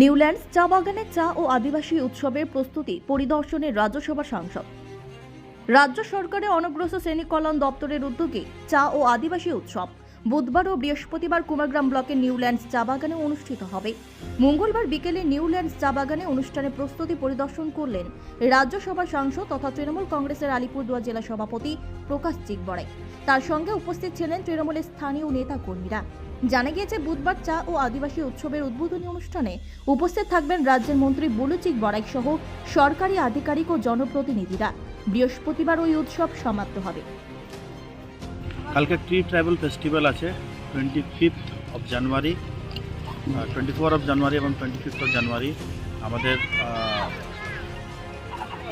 Newlands চা বাগানে চা ও আদিবাসী উৎসবের প্রস্তুতি পরিদর্শনে রাজ্যসভা সাংসদ। রাজ্য সরকারের অনগ্রসর শ্রেণি কল্যাণ দপ্তরের উদ্যোগে চা ও আদিবাসী উৎসব বুধবার ও বৃহস্পতিবার কুমারগ্রাম ব্লকের নিউল্যান্ডস চা বাগানে অনুষ্ঠিত হবে। মঙ্গলবার বিকেলে নিউল্যান্ডস চা বাগানে অনুষ্ঠানে প্রস্তুতি পরিদর্শন করলেন রাজ্যসভা সাংসদ তথা তৃণমূল কংগ্রেসের আলিপুরদুয়ার জেলা সভাপতি প্রকাশ চিকবড়াই। তার সঙ্গে উপস্থিত ছিলেন তৃণমূলের স্থানীয় নেতা কর্মীরা জানা গিয়েছে, বুধবার চা ও আদিবাসী উৎসবের উদ্বোধনী অনুষ্ঠানে উপস্থিত থাকবেন রাজ্যের মন্ত্রী বুলুচিক বড়াই সহ সরকারি আধিকারিক ও জনপ্রতিনিধিরা। বৃহস্পতিবার ওই উৎসব সমাপ্ত হবে। কালকে ট্রি ট্রাইবাল ফেস্টিভ্যাল আছে twenty fifth of January twenty four of January এবং টোয়েন্টি ফিফথ অফ জানুয়ারি আমাদের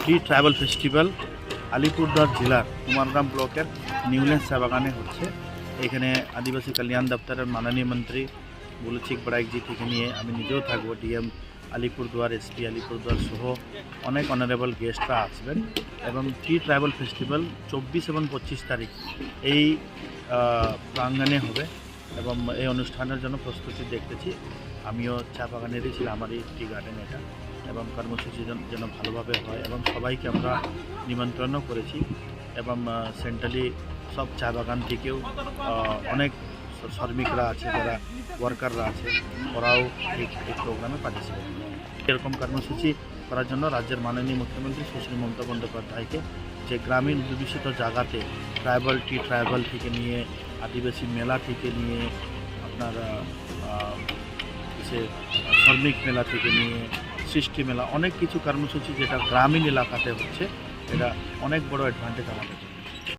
ট্রি ট্রাইবাল ফেস্টিভ্যাল আলিপুরদুয়ার জেলার কুমারগ্রাম ব্লকের নিউল্যান্ড চা বাগানে হচ্ছে। এখানে আদিবাসী কল্যাণ দপ্তরের মাননীয় মন্ত্রী বুলচিক বড়াইকজি থেকে নিয়ে আমি নিজেও থাকব। ডিএম আলিপুরদুয়ার, এসপি আলিপুরদুয়ার সহ অনেক অনারেবল গেস্টরা আসবেন এবং টি ট্রাইবাল ফেস্টিভ্যাল চব্বিশ এবং পঁচিশ তারিখ এই প্রাঙ্গণে হবে এবং এই অনুষ্ঠানের জন্য প্রস্তুতি দেখতেছি। আমিও চা বাগানেরই ছিলাম আমারই টি গার্ডেন এটা এবং কর্মসূচি যেন ভালোভাবে হয় এবং সবাইকে আমরা নিমন্ত্রণও করেছি এবং সেন্ট্রালি সব চা বাগান থেকেও অনেক শ্রমিকরা আছে, যারা ওয়ার্কাররা আছে, ওরাও এই এই প্রোগ্রামে পার্টিসিপেট এরকম কর্মসূচি করার জন্য রাজ্যের মাননীয় মুখ্যমন্ত্রী সুশ্রী মমতা বন্দ্যোপাধ্যায়কে যে গ্রামীণ বিভূষিত জায়গাতে ট্রাইবাল টি ট্রাইবাল থেকে নিয়ে, আদিবাসী মেলা থেকে নিয়ে, আপনার সে শ্রমিক মেলা থেকে নিয়ে, সৃষ্টি মেলা, অনেক কিছু কর্মসূচি যেটা গ্রামীণ এলাকাতে হচ্ছে, এটা অনেক বড় অ্যাডভান্টেজ আমাদের।